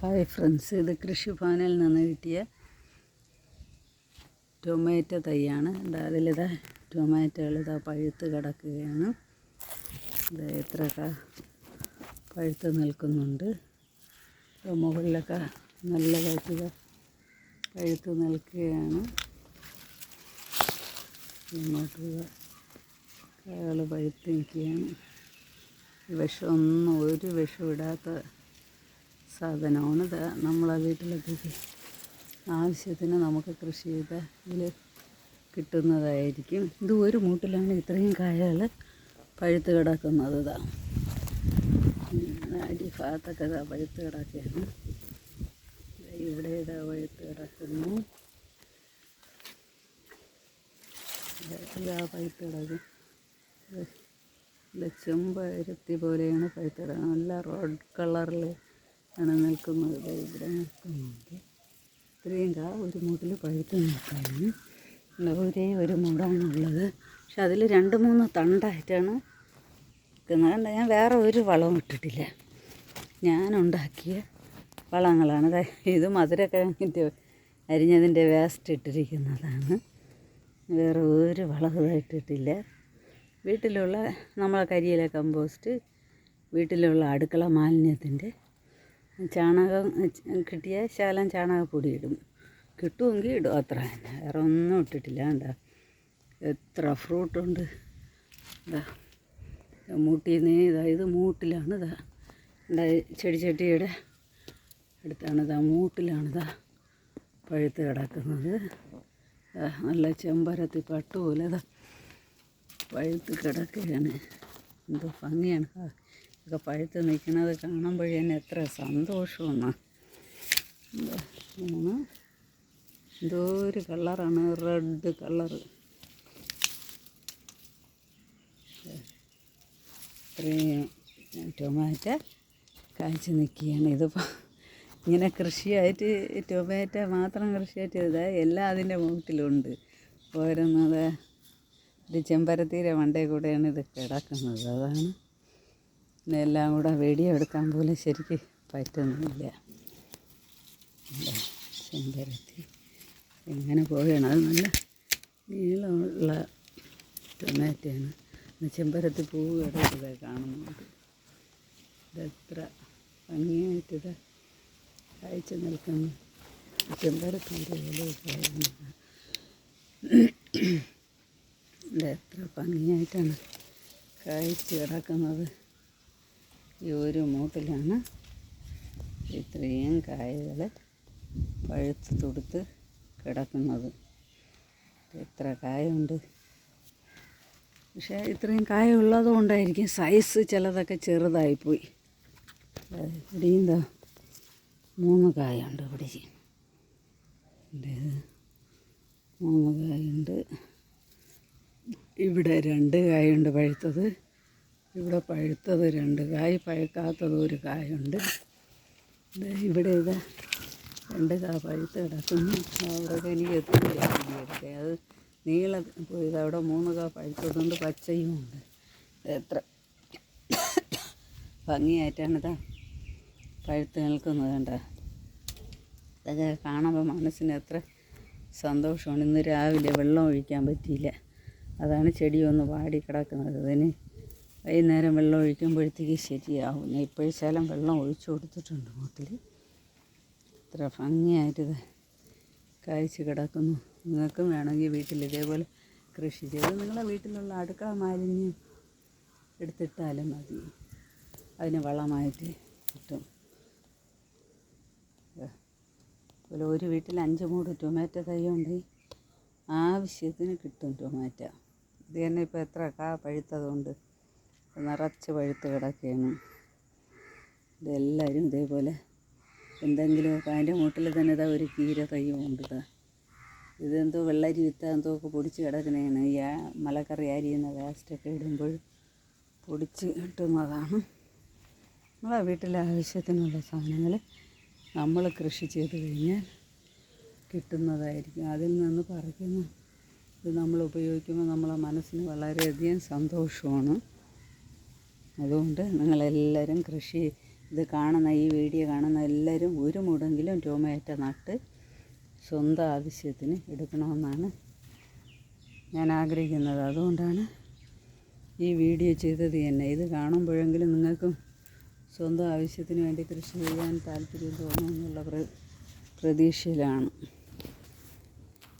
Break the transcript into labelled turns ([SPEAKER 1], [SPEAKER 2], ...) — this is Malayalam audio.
[SPEAKER 1] ഹായ് ഫ്രണ്ട്സ് ഇത് കൃഷി ഭവനിൽ നിന്ന് കിട്ടിയ ടൊമാറ്റോ തൈയാണ്. അതിലിതാ ടൊമാറ്റോകൾ ഇതാ പഴുത്ത് കിടക്കുകയാണ്. ഇത് എത്രയൊക്കെ പഴുത്ത് നിൽക്കുന്നുണ്ട്. മുകളിലൊക്കെ നല്ലതായിട്ട് ഇതാ പഴുത്ത് നിൽക്കുകയാണ്. കായകൾ പഴുത്ത് നിൽക്കുകയാണ്. വിഷമൊന്നും ഒരു വിഷം ഇടാത്ത സാധനമാണ് ഇത് നമ്മളെ വീട്ടിലൊക്കെ ആവശ്യത്തിന് നമുക്ക് കൃഷി ചെയ്ത ഇതിൽ കിട്ടുന്നതായിരിക്കും. ഇത് ഒരു മൂട്ടിലാണ് ഇത്രയും കായകൾ പഴുത്ത് കിടക്കുന്നത് ഇതാ. അടിഭാഗത്തൊക്കെ ഇതാ പഴുത്ത് കിടക്കുകയാണ്. ഇവിടെ ഇതാ പഴുത്ത് കിടക്കുന്നു. ഇതാ പഴുത്ത് കിടക്കും. ഇത് ഇത് പോലെയാണ് പഴുത്ത് കിടക്കുന്നത്. നല്ല റോഡ് കളറിൽ ആണ് നിൽക്കുന്നത്. ഇവിടെ നിൽക്കുന്നുണ്ട്. ഇത്രയും കാ ഒരു മൂട്ടിൽ പഴുത്ത് നിൽക്കുകയാണ്. ഒരേ ഒരു മൂടാണുള്ളത്. പക്ഷെ അതിൽ രണ്ട് മൂന്ന് തണ്ടായിട്ടാണ് നിൽക്കുന്നത്. കണ്ട ഞാൻ വേറെ ഒരു വളവും ഇട്ടിട്ടില്ല. ഞാനുണ്ടാക്കിയ വളങ്ങളാണ്. ഇത് മധുരക്കിഴങ്ങിന്റെ അരിഞ്ഞതിന്റെ വേസ്റ്റ് ഇട്ടിരിക്കുന്നതാണ്. വേറെ ഒരു വളവും ഇട്ടിട്ടില്ല വീട്ടിലുള്ള നമ്മളെ കരിയില കമ്പോസ്റ്റ് വീട്ടിലുള്ള അടുക്കള മാലിന്യത്തിന്റെ ചാണകം കിട്ടിയ ശകലം ചാണകപ്പൊടി ഇടും. കിട്ടുമെങ്കിൽ ഇടും. അത്ര തന്നെ. വേറെ ഒന്നും ഇട്ടിട്ടില്ല. എന്താ എത്ര ഫ്രൂട്ടുണ്ട് എന്താ മൂട്ടിൽ നിന്ന് ഇതാ മൂട്ടിലാണ്. ഇതാ ചെടി ചെടിച്ചട്ടിയുടെ അടുത്താണ്. ഇതാ മൂട്ടിലാണ്. ഇതാ പഴുത്ത് കിടക്കുന്നത്. നല്ല ചെമ്പരത്തി പട്ടുപോലെ ഇതാ പഴുത്ത് കിടക്കുകയാണ്. എന്തോ ഭംഗിയാണ്. ഇതൊക്കെ പഴുത്ത് നിൽക്കുന്നത് കാണുമ്പോഴേ തന്നെ എത്ര സന്തോഷമാണ്. ആണ് എന്തോ ഒരു കളറാണ് റെഡ് കളറ്. ഇത്രയും ടൊമാറ്റോ കാഴ്ച നിൽക്കുകയാണ്. ഇതിപ്പോൾ ഇങ്ങനെ കൃഷിയായിട്ട് ടൊമാറ്റോ മാത്രം കൃഷിയായിട്ട് ഇതാ എല്ലാം അതിന്റെ മൂട്ടിലുണ്ട്. ഓരോന്നത് ഒരു ചെമ്പരത്തീരെ മണ്ടേ കൂടെയാണ് ഇത് കിടക്കുന്നത്. അതാണ് എല്ലാം കൂടെ വീഡിയോ എടുക്കാൻ പോലും ശരിക്ക് പറ്റുന്നില്ല. ചെമ്പരത്തി ഇങ്ങനെ പോവുകയാണ്? അത് നല്ല നീളമുള്ള ടൊമാറ്റോയാണ്. ചെമ്പരത്തി പൂവ് കിടക്കുന്നത് കാണുന്നുണ്ട്. ഇതെത്ര ഭംഗിയായിട്ട് ഇത് നിൽക്കുന്നു. ചെമ്പരത്തിന്റെ ഇത് എത്ര ഭംഗിയായിട്ടാണ് കായ്ച്ച് കിടക്കുന്നത്. ഈ ഒരു മൂട്ടിലാണ് ഇത്രയും കായകൾ പഴുത്ത് തുടുത്ത് കിടക്കുന്നത്. എത്ര കായുണ്ട്. പക്ഷേ ഇത്രയും കായ ഉള്ളത് കൊണ്ടായിരിക്കും സൈസ് ചിലതൊക്കെ ചെറുതായിപ്പോയി. ഇവിടെയും എന്താ? മൂന്ന് കായുണ്ട് ഇവിടെ. മൂന്ന് കായുണ്ട്. ഇവിടെ രണ്ട് കായുണ്ട് പഴുത്തത്. ഇവിടെ പഴുത്തത് രണ്ട് കായ് പഴുക്കാത്തത് ഒരു കായുണ്ട്. ഇവിടെ ഇത് രണ്ട് കാ പഴുത്ത് കിടക്കുന്നു. അവിടെ എനിക്ക് എത്തില്ല അത് നീള പോയത് അവിടെ മൂന്ന് കാ പഴുത്തതുകൊണ്ട് പച്ചയും ഉണ്ട്. എത്ര ഭംഗിയായിട്ടാണ് ഇതാ പഴുത്ത് നിൽക്കുന്നത് കണ്ട. ഇതൊക്കെ കാണുമ്പോൾ മനസ്സിന് എത്ര സന്തോഷമാണ്. ഇന്ന് രാവിലെ വെള്ളം ഒഴിക്കാൻ പറ്റിയില്ല. അതാണ് ചെടിയൊന്ന് വാടി കിടക്കുന്നത്. അതിന് വൈകുന്നേരം വെള്ളം ഒഴിക്കുമ്പോഴത്തേക്ക് ശരിയാവും. ഇപ്പോഴും ശലം വെള്ളം ഒഴിച്ചു കൊടുത്തിട്ടുണ്ട് മുട്ടിൽ ഇത്ര ഭംഗിയായിട്ടിത് കായ്ച്ച് കിടക്കുന്നു. നിങ്ങൾക്കും വേണമെങ്കിൽ വീട്ടിൽ ഇതേപോലെ കൃഷി ചെയ്ത് നിങ്ങളെ വീട്ടിലുള്ള അടുക്കള മാലിന്യം എടുത്തിട്ടാലും മതി. അതിന് വളമായിട്ട് കിട്ടും. അതുപോലെ ഒരു വീട്ടിൽ അഞ്ച് മൂട് ടൊമാറ്റോ തൈ ഉണ്ട്. ആവശ്യത്തിന് കിട്ടും ടൊമാറ്റോ. ഇത് തന്നെ ഇപ്പോൾ എത്ര കാ പഴുത്തതുകൊണ്ട് നിറച്ച് പഴുത്ത് കിടക്കുകയാണ്. ഇതെല്ലാവരും ഇതേപോലെ എന്തെങ്കിലുമൊക്കെ അതിന്റെ മൂട്ടിൽ തന്നെ ഇതാ ഒരു കീര തയ്യും ഉണ്ട് ഇതാ. ഇതെന്തോ വെള്ളരി വിത്ത എന്തോ ഒക്കെ പൊടിച്ച് കിടക്കുന്നതാണ് ഈ മലക്കറി അരിയുന്ന വേസ്റ്റൊക്കെ ഇടുമ്പോൾ പൊടിച്ച് കിട്ടുന്നതാണ്. നമ്മളെ വീട്ടിലെ ആവശ്യത്തിനുള്ള സാധനങ്ങൾ നമ്മൾ കൃഷി ചെയ്ത് കഴിഞ്ഞാൽ കിട്ടുന്നതായിരിക്കും. അതിൽ നിന്ന് പറിക്കുന്ന ഇത് നമ്മൾ ഉപയോഗിക്കുമ്പോൾ നമ്മളെ മനസ്സിന് വളരെയധികം സന്തോഷമാണ്. അതുകൊണ്ട് നിങ്ങളെല്ലാവരും കൃഷി ഇത് കാണുന്ന ഈ വീഡിയോ കാണുന്ന എല്ലാവരും ഒരു മുടെങ്കിലും ടൊമാറ്റോ നട്ട് സ്വന്തം ആവശ്യത്തിന് എടുക്കണമെന്നാണ് ഞാൻ ആഗ്രഹിക്കുന്നത്. അതുകൊണ്ടാണ് ഈ വീഡിയോ ചെയ്തത് തന്നെ. ഇത് കാണുമ്പോഴെങ്കിലും നിങ്ങൾക്കും സ്വന്തം ആവശ്യത്തിന് വേണ്ടി കൃഷി ചെയ്യാൻ താല്പര്യം തോന്നുമെന്നുള്ള പ്ര പ്രതീക്ഷയിലാണ്.